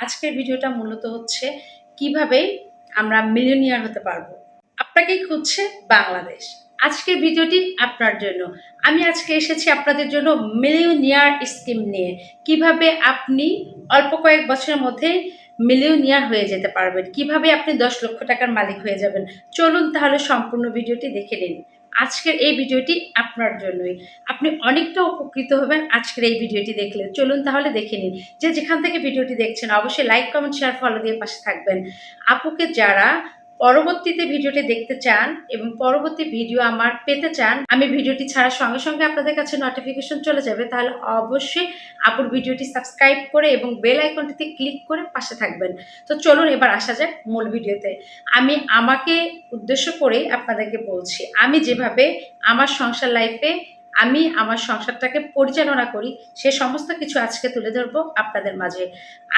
আজকের ভিডিওটা মূলত হচ্ছে কীভাবে আমরা মিলিয়নিয়ার হতে পারব। আপনাকেই খুঁজছে বাংলাদেশ। আজকের ভিডিওটি আপনার জন্য। আমি আজকে এসেছি আপনাদের জন্য মিলিয়নিয়ার স্কিম নিয়ে। কীভাবে আপনি অল্প কয়েক বছরের মধ্যে মিলিয়নিয়ার হয়ে যেতে পারবেন? কীভাবে আপনি দশ লক্ষ টাকার মালিক হয়ে যাবেন? চলুন তাহলে সম্পূর্ণ ভিডিওটি দেখে নিন। আজকের এই ভিডিওটি আপনার জন্যই। আপনি অনেকটা উপকৃত হবেন আজকের এই ভিডিওটি দেখলে। চলুন তাহলে দেখে নিন যে যেখান থেকে ভিডিওটি দেখছেন, অবশ্যই লাইক কমেন্ট শেয়ার ফলো দিয়ে পাশে থাকবেন। আপুকে যারা পরবর্তীতে ভিডিওটি দেখতে চান এবং পরবর্তী ভিডিও আমার পেতে চান, আমি ভিডিওটি ছাড়ার সঙ্গে সঙ্গে আপনাদের কাছে নোটিফিকেশন চলে যাবে। তাহলে অবশ্যই আপুর ভিডিওটি সাবস্ক্রাইব করে এবং বেল আইকনটিতে ক্লিক করে পাশে থাকবেন। তো চলুন এবার আসা যাক মূল ভিডিওতে। আমি আমাকে উদ্দেশ্য করেই আপনাদেরকে বলছি, আমি যেভাবে আমার সংসার লাইফে আমি আমার সংসারটাকে পরিচালনা করি, সে সমস্ত কিছু আজকে তুলে ধরব আপনাদের মাঝে।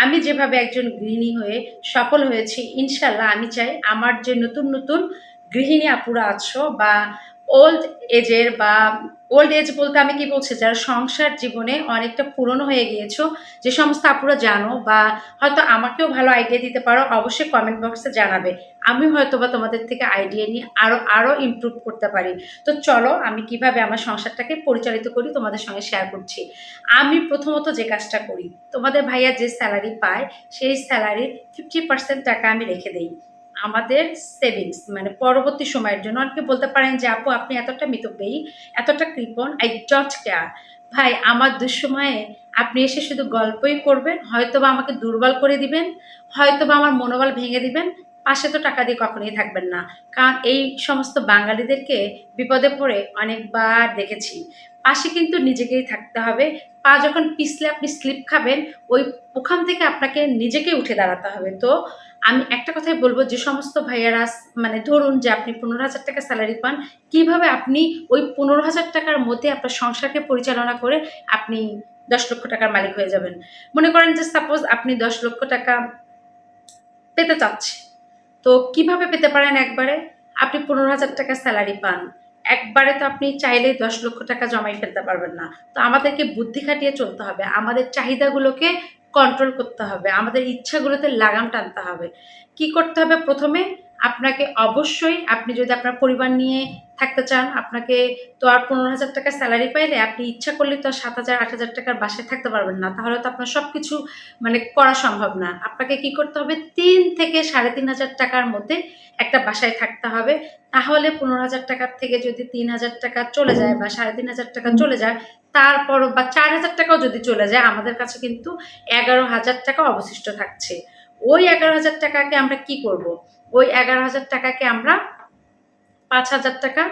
আমি যেভাবে একজন গৃহিণী হয়ে সফল হয়েছি ইনশাল্লাহ আমি চাই আমার যে নতুন নতুন গৃহিণী আপুরা আছো বা ওল্ড এজের বা ওল্ড এজ বলতে আমি কি বলছি? যারা সংসার জীবনে অনেকটা পুরনো হয়ে গিয়েছো, যে সমস্ত আপুরা জানো বা হয়তো আমাকেও ভালো আইডিয়া দিতে পারো, অবশ্যই কমেন্ট বক্সে জানাবে। আমি হয়তো বা তোমাদের থেকে আইডিয়া নিয়ে আরও আরও ইম্প্রুভ করতে পারি। তো চলো, আমি কীভাবে আমার সংসারটাকে পরিচালিত করি তোমাদের সঙ্গে শেয়ার করছি। আমি প্রথমত যে কাজটা করি, তোমাদের ভাইয়া যে স্যালারি পায়, সেই স্যালারির ফিফটি পার্সেন্ট টাকা আমি রেখে দিই। আমাদের সেভিংস মানে পরবর্তী সময়ের জন্য। অনেকে বলতে পারেন যে, আপু, আপনি এতটা মিতব্যয়ী, এতটা কৃপণ আই ডট কেয়ার ভাই, আমার দুঃসময়ে আপনি এসে শুধু গল্পই করবেন, হয়তোবা আমাকে দুর্বল করে দিবেন, হয়তোবা আমার মনোবল ভেঙে দিবেন পাশে তো টাকা দিয়ে কখনোই থাকবেন না। কারণ এই সমস্ত বাঙালিদেরকে বিপদে পড়ে অনেকবার দেখেছি। পাশে কিন্তু নিজেকেই থাকতে হবে। পা যখন পিছলে আপনি স্লিপ খাবেন, ওই ওখান থেকে আপনাকে নিজেকে উঠে দাঁড়াতে হবে। তো আমি একটা কথাই বলব, যে সমস্ত ভাইয়ারা মানে ধরুন যে আপনি পনেরো হাজার টাকা স্যালারি পান, কীভাবে আপনি ওই পনেরো হাজার টাকার মধ্যে আপনার সংসারকে পরিচালনা করে আপনি দশ লক্ষ টাকার মালিক হয়ে যাবেন। মনে করেন যে সাপোজ আপনি দশ লক্ষ টাকা পেতে চাচ্ছে তো কীভাবে পেতে পারেন একবারে? আপনি পনেরো হাজার টাকা স্যালারি পান। একবারে তো আপনি চাইলে দশ লক্ষ টাকা জমাই ফেলতে পারবেন না। তো আমাদেরকে বুদ্ধি খাটিয়ে চলতে হবে। আমাদের চাহিদাগুলোকে কন্ট্রোল করতে হবে। আমাদের ইচ্ছাগুলোতে লাগাম টানতে হবে। কি করতে হবে প্রথমে? আপনাকে অবশ্যই আপনি যদি আপনার পরিবার নিয়ে থাকতে চান, আপনাকে তো আর পনেরো হাজার টাকা স্যালারি পাইলে আপনি ইচ্ছা করলে তো আর সাত হাজার, আট হাজার টাকার বাসায় থাকতে পারবেন না। তাহলে তো আপনার সব কিছু মানে করা সম্ভব না। আপনাকে কি করতে হবে? তিন থেকে সাড়ে তিন হাজার টাকার মধ্যে একটা বাসায় থাকতে হবে। তাহলে পনেরো হাজার টাকার থেকে যদি তিন হাজার টাকা চলে যায় বা সাড়ে তিন হাজার টাকা চলে যায়, তারপর বা চার হাজার টাকাও যদি চলে যায়, আমাদের কাছে কিন্তু এগারো হাজার টাকা অবশিষ্ট থাকছে। ওই এগারো হাজার টাকাকে আমরা কি করব? ওই এগারো হাজার টাকাকে আমরা পাঁচ হাজার টাকা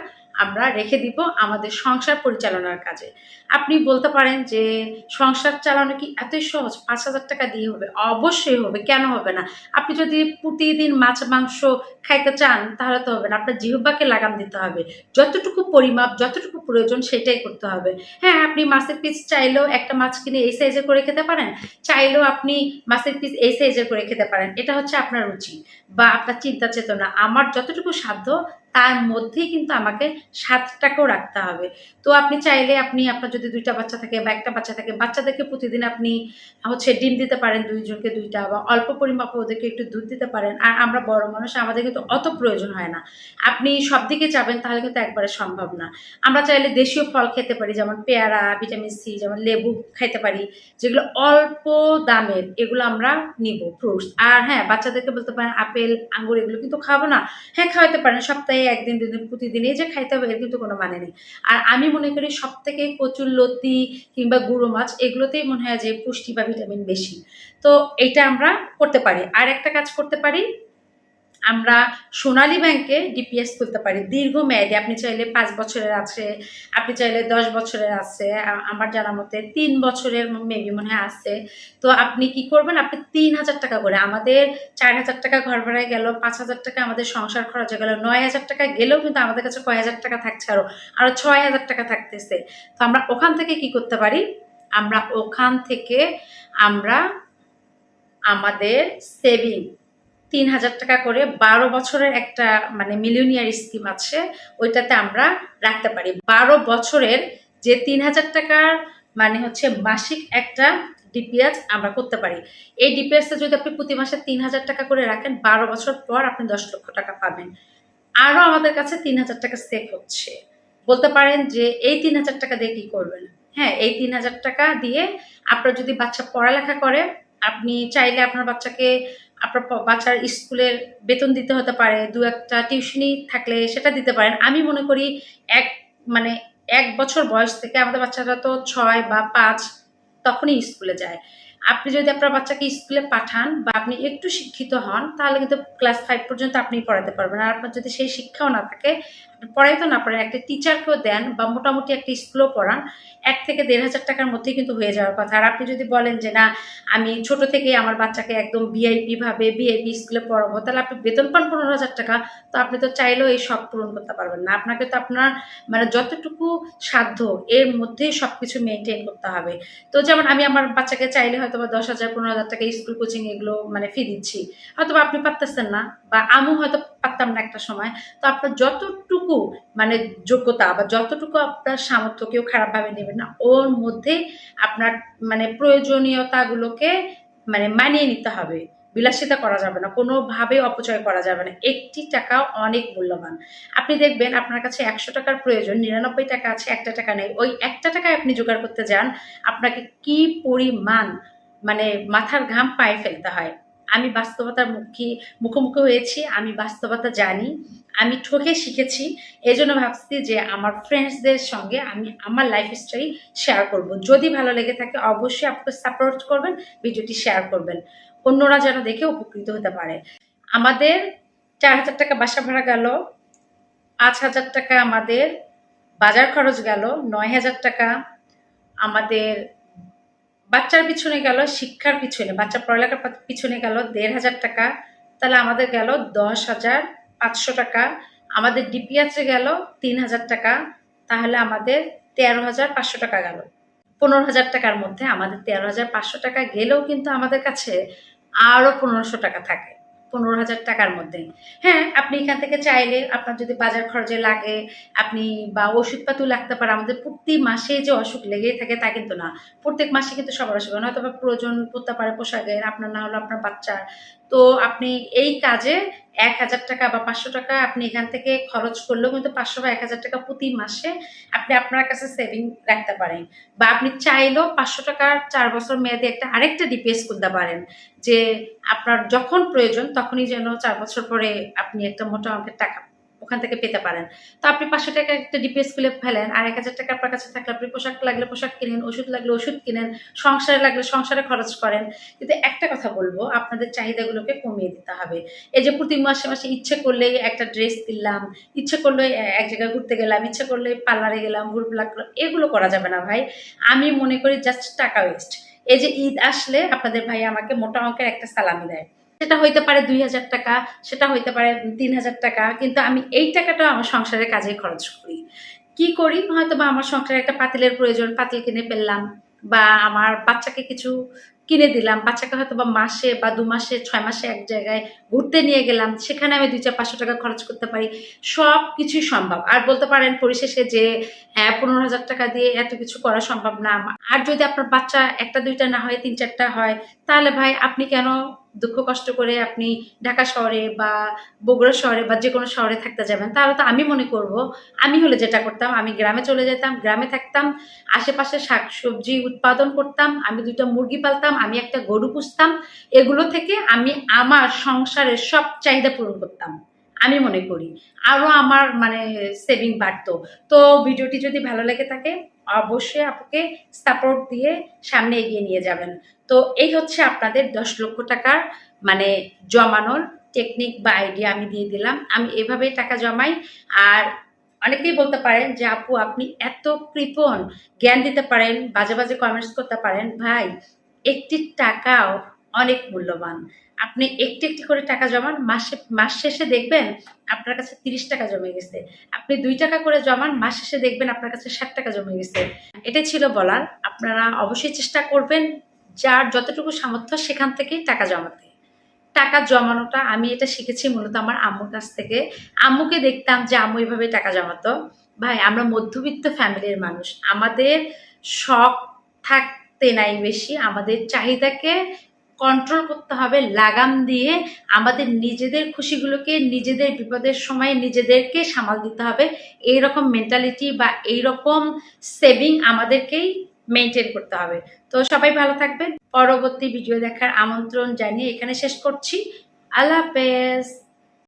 আমরা রেখে দিব আমাদের সংসার পরিচালনার কাজে। আপনি বলতে পারেন যে সংসার চালানো কি এতই সহজ? পাঁচ হাজার টাকা দিয়ে হবে। অবশ্যই হবে। কেন হবে না? আপনি যদি প্রতিদিন মাছ, মাংস খাইতে চান, তাহলে তো হবে না। আপনার জিহ্বাকে লাগাম দিতে হবে। যতটুকু পরিমাপ, যতটুকু প্রয়োজন, সেটাই করতে হবে। হ্যাঁ আপনি মাছের পিস চাইলেও একটা মাছ কিনে এই সাইজে করে খেতে পারেন। চাইলেও আপনি মাছের পিস এই সাইজে করে খেতে পারেন। এটা হচ্ছে আপনার রুচি বা আপনার চিন্তা চেতনা। আমার যতটুকু সাধ্য তার মধ্যেই কিন্তু আমাকে সাতটাকেও রাখতে হবে। তো আপনি চাইলে আপনি, আপনার যদি দুইটা বাচ্চা থাকে বা একটা বাচ্চা থাকে, বাচ্চাদেরকে প্রতিদিন আপনি হচ্ছে ডিম দিতে পারেন দুইজনকে দুইটা বা অল্প পরিমাপে ওদেরকে একটু দুধ দিতে পারেন। আর আমরা বড় মানুষ, আমাদের কিন্তু অত প্রয়োজন হয় না। আপনি সব দিকে যাবেন তাহলে কিন্তু একবারে সম্ভব না। আমরা চাইলে দেশীয় ফল খেতে পারি, যেমন পেয়ারা, ভিটামিন সি, যেমন লেবু খাইতে পারি, যেগুলো অল্প দামের, এগুলো আমরা নিব, ফ্রুটস। আর হ্যাঁ বাচ্চাদেরকে বলতে পারেন আপেল, আঙ্গুর, এগুলো কিন্তু খাব না। হ্যাঁ খাওয়াতে পারেন, সপ্তাহে একদিন, দুদিন প্রতিদিনই যে খাইতে হবে, এর কিন্তু কোনো মানে নেই। আর আমি মনে করি সব থেকে কচুর লতি কিংবা গুঁড়ো মাছ, এগুলোতেই মনে হয় যে পুষ্টি বা ভিটামিন বেশি। তো এটা আমরা করতে পারি। আর একটা কাজ করতে পারি আমরা সোনালী ব্যাংকে ডিপিএস খুলতে পারি। দীর্ঘমেয়াদী আপনি চাইলে পাঁচ বছরের আছে, আপনি চাইলে দশ বছরের আছে আমার জানা মতে তিন বছরের মেবি মনে হয় আছে। তো আপনি কি করবেন? আপনি তিন হাজার টাকা করে, আমাদের চার হাজার টাকা ঘর ভাড়ায় গেল, পাঁচ হাজার টাকা আমাদের সংসার খরচ হয়ে গেল, নয় হাজার টাকা গেলেও কিন্তু আমাদের কাছে কয় হাজার টাকা থাকছে আরও আরও ছয় হাজার টাকা থাকতেছে। তো আমরা ওখান থেকে কি করতে পারি? আমরা ওখান থেকে আমরা আমাদের সেভিং তিন হাজার টাকা করে বারো বছরের একটা মানে মিলিয়নিয়ার স্কিম আছে, ওইটাতে আমরা রাখতে পারি। বারো বছরের যে তিন হাজার টাকার মানে হচ্ছে মাসিক একটা ডিপিএস আমরা করতে পারি। এই ডিপিএসে যদি আপনি প্রতি মাসে তিন হাজার টাকা করে রাখেন, বারো বছর পর আপনি দশ লক্ষ টাকা পাবেন। আরও আমাদের কাছে তিন হাজার টাকা সেভ হচ্ছে। বলতে পারেন যে এই তিন হাজার টাকা দিয়ে কি করবেন? হ্যাঁ এই তিন হাজার টাকা দিয়ে আপনার যদি বাচ্চা পড়ালেখা করে, আপনি চাইলে আপনার বাচ্চাকে আপনার বাচ্চার স্কুলের বেতন দিতে হতে পারে, দু একটা টিউশনি থাকলে সেটা দিতে পারেন। আমি মনে করি এক মানে এক বছর বয়স থেকে আমাদের বাচ্চারা তো ছয় বা পাঁচ তখনই স্কুলে যায়। আপনি যদি আপনার বাচ্চাকে স্কুলে পাঠান বা আপনি একটু শিক্ষিত হন, তাহলে কিন্তু ক্লাস ফাইভ পর্যন্ত আপনি পড়াতে পারবেন। আর আপনার যদি সেই শিক্ষাও না থাকে পড়াইতে না পারেন একটা টিচারকেও দেন বা মোটামুটি একটা স্কুলেও পড়ান, এক থেকে দেড় হাজার টাকার মধ্যেই কিন্তু হয়ে যাওয়ার কথা। আর আপনি যদি বলেন যে, না, আমি ছোট থেকেই আমার বাচ্চাকে একদম ভিআইপি ভাবে ভিআইপি স্কুলে পড়াবো, তাহলে আপনি বেতন পান পনেরো হাজার টাকা, তো আপনি তো চাইলেও এই শখ পূরণ করতে পারবেন না। আপনাকে তো আপনার মানে যতটুকু সাধ্য, এর মধ্যেই সব কিছু মেনটেন করতে হবে। তো যেমন আমি আমার বাচ্চাকে চাইলে হয়তো বা দশ হাজার, পনেরো হাজার টাকা স্কুল কোচিং এগুলো মানে ফি দিচ্ছি। হয়তো আপনি পারতেছেন না, বা আমিও হয়তো পারতাম না একটা সময়। তো আপনার যতটুকু মানে যোগ্যতা বা যতটুকু আপনার সামর্থ্য কেউ খারাপভাবে নেবেন না, ওর মধ্যে আপনার মানে প্রয়োজনীয়তাগুলোকে মানে মানিয়ে নিতে হবে। বিলাসিতা করা যাবে না, কোনোভাবে অপচয় করা যাবে না। একটি টাকা অনেক মূল্যবান। আপনি দেখবেন আপনার কাছে একশো টাকার প্রয়োজন, নিরানব্বই টাকা আছে, একটা টাকা নেই। ওই একটা টাকায় আপনি জোগাড় করতে যান, আপনাকে কি পরিমাণ মানে মাথার ঘাম পায়ে ফেলতে হয়। আমি বাস্তবতার মুখী, মুখোমুখি হয়েছি, আমি বাস্তবতা জানি, আমি ঠকে শিখেছি। এই জন্য ভাবছি যে আমার ফ্রেন্ডসদের সঙ্গে আমি আমার লাইফ স্টাইল শেয়ার করব। যদি ভালো লেগে থাকে অবশ্যই আপনাকে সাপোর্ট করবেন, ভিডিওটি শেয়ার করবেন। অন্যরা যেন দেখে উপকৃত হতে পারে। আমাদের চার হাজার টাকা বাসা ভাড়া গেল, পাঁচ হাজার টাকা আমাদের বাজার খরচ গেল, নয় হাজার টাকা আমাদের বাচ্চার পিছনে গেল, শিক্ষার পিছনে, বাচ্চা পড়ালেখার পিছনে গেল দেড় হাজার টাকা। তাহলে আমাদের গেল দশ হাজার পাঁচশো টাকা। আমাদের ডিপিএসে গেল তিন হাজার টাকা। তাহলে আমাদের তেরো হাজার পাঁচশো টাকা গেল। পনেরো হাজার টাকার মধ্যে আমাদের তেরো হাজার পাঁচশো টাকা গেলেও কিন্তু আমাদের কাছে আরও পনেরোশো টাকা থাকে। পনেরো হাজার টাকার মধ্যে হ্যাঁ আপনি এখান থেকে চাইলে আপনার যদি বাজার খরচে লাগে, আপনি বা ওষুধপাতিও লাগতে পারে, আমাদের প্রতি মাসে যে অসুখ লেগেই থাকে তা কিন্তু না প্রত্যেক মাসে কিন্তু সবার অসুখ হয়। হয়তো প্রয়োজন পড়তে পারে পোশাকের, আপনার না হলো আপনার বাচ্চার তো আপনি এই কাজে এক হাজার টাকা বা পাঁচশো টাকা আপনি এখান থেকে খরচ করলেও কিন্তু পাঁচশো বা এক হাজার টাকা প্রতি মাসে আপনি আপনার কাছে সেভিং রাখতে পারেন। বা আপনি চাইলেও পাঁচশো টাকার চার বছর মেয়াদে একটা আরেকটা ডিপিএস করতে পারেন, যে আপনার যখন প্রয়োজন তখনই যেন চার বছর পরে আপনি একটা মোটা অঙ্কের টাকা ওখান থেকে পেতে পারেন। তো আপনি পাঁচশো টাকা একটা ডিপিএস খুলে ফেলেন, আর এক হাজার টাকা আপনার কাছে থাকলে আপনি পোশাক লাগলে পোশাক কিনেন, ওষুধ লাগলে ওষুধ কিনেন, সংসারে লাগলে সংসারে খরচ করেন। কিন্তু একটা কথা বলব, আপনাদের চাহিদাগুলোকে কমিয়ে দিতে হবে। এই যে প্রতি মাসে মাসে ইচ্ছে করলেই একটা ড্রেস কিনলাম, ইচ্ছে করলে এক জায়গায় ঘুরতে গেলাম, ইচ্ছে করলে পার্লারে গেলাম গ্রুপ লাগল, এগুলো করা যাবে না ভাই। আমি মনে করি জাস্ট টাকা ওয়েস্ট এই যে ঈদ আসলে আপনাদের ভাই আমাকে মোটা অঙ্কের একটা সালামি দেয়। সেটা হইতে পারে দুই হাজার টাকা, সেটা হইতে পারে তিন হাজার টাকা, কিন্তু আমি এই টাকাটা আমার সংসারের কাজে খরচ করি। কি করি? হয়তো বা আমার সংসারে একটা পাতিলের প্রয়োজন, পাতিল কিনে ফেললাম বা আমার বাচ্চাকে কিছু কিনে দিলাম, বাচ্চাকে হয়তো বা মাসে বা দু মাসে, ছয় মাসে এক জায়গায় ঘুরতে নিয়ে গেলাম, সেখানে আমি দুই চার পাঁচশো টাকা খরচ করতে পারি। সব কিছুই সম্ভব। আর বলতে পারেন পরিশেষে যে হ্যাঁ পনেরো হাজার টাকা দিয়ে এত কিছু করা সম্ভব না। আর যদি আপনার বাচ্চা একটা, দুইটা না হয়, তিন চারটা হয়, তাহলে ভাই আপনি কেন দুঃখ কষ্ট করে আপনি ঢাকা শহরে বা বগুড়া শহরে বা যে কোনো শহরে থাকতে যাবেন, তাহলে তো আমি মনে করব, আমি হলে যেটা করতাম, আমি গ্রামে চলে যেতাম, গ্রামে থাকতাম, আশেপাশে শাক সবজি উৎপাদন করতাম, আমি দুইটা মুরগি পালতাম, আমি একটা গরু পুষতাম, এগুলো থেকে আমি আমার সংসারের সব চাহিদা পূরণ করতাম, আমি মনে করি। আরও আমার মানে সেভিং বাড়তো। তো ভিডিওটি যদি ভালো লেগে থাকে অবশ্যই আপনাকে সাপোর্ট দিয়ে সামনে এগিয়ে নিয়ে যাবেন। তো এই হচ্ছে আপনাদের দশ লক্ষ টাকার মানে জমানোর টেকনিক বা আইডিয়া আমি দিয়ে দিলাম। আমি এভাবেই টাকা জমাই। আর অনেকেই বলতে পারেন যে, আপু, আপনি এত কৃপণ। জ্ঞান দিতে পারেন, বাজে বাজে কমেন্টস করতে পারেন। ভাই, একটি টাকাও অনেক মূল্যবান। আপনি একটি একটি করে টাকা জমান, মাসে, মাস শেষে দেখবেন আপনার কাছে তিরিশ টাকা জমে গেছে। আপনি দুই টাকা করে জমান, মাস শেষে দেখবেন আপনার কাছে ষাট টাকা জমে গেছে। এটাই ছিল বলার। আপনারা অবশ্যই চেষ্টা করবেন যার যতটুকু সামর্থ্য সেখান থেকেই টাকা জমাতে। টাকা জমানোটা, আমি এটা শিখেছি মূলত আমার আম্মুর কাছ থেকে। আম্মুকে দেখতাম যে আম্মু এইভাবে টাকা জমাতো। ভাই, আমরা মধ্যবিত্ত ফ্যামিলির মানুষ। আমাদের শখ থাক তেনাই বেশি। আমাদের চাহিদাকে কন্ট্রোল করতে হবে, লাগাম দিয়ে আমাদের নিজেদের খুশিগুলোকে, নিজেদের বিপদের সময় নিজেদেরকে সামাল দিতে হবে। এই রকম মেন্টালিটি বা এই রকম সেভিং আমাদেরকেই মেনটেন করতে হবে। তো সবাই ভালো থাকবেন। পরবর্তী ভিডিও দেখার আমন্ত্রণ জানিয়ে এখানে শেষ করছি। আল্লাহ হাফেজ।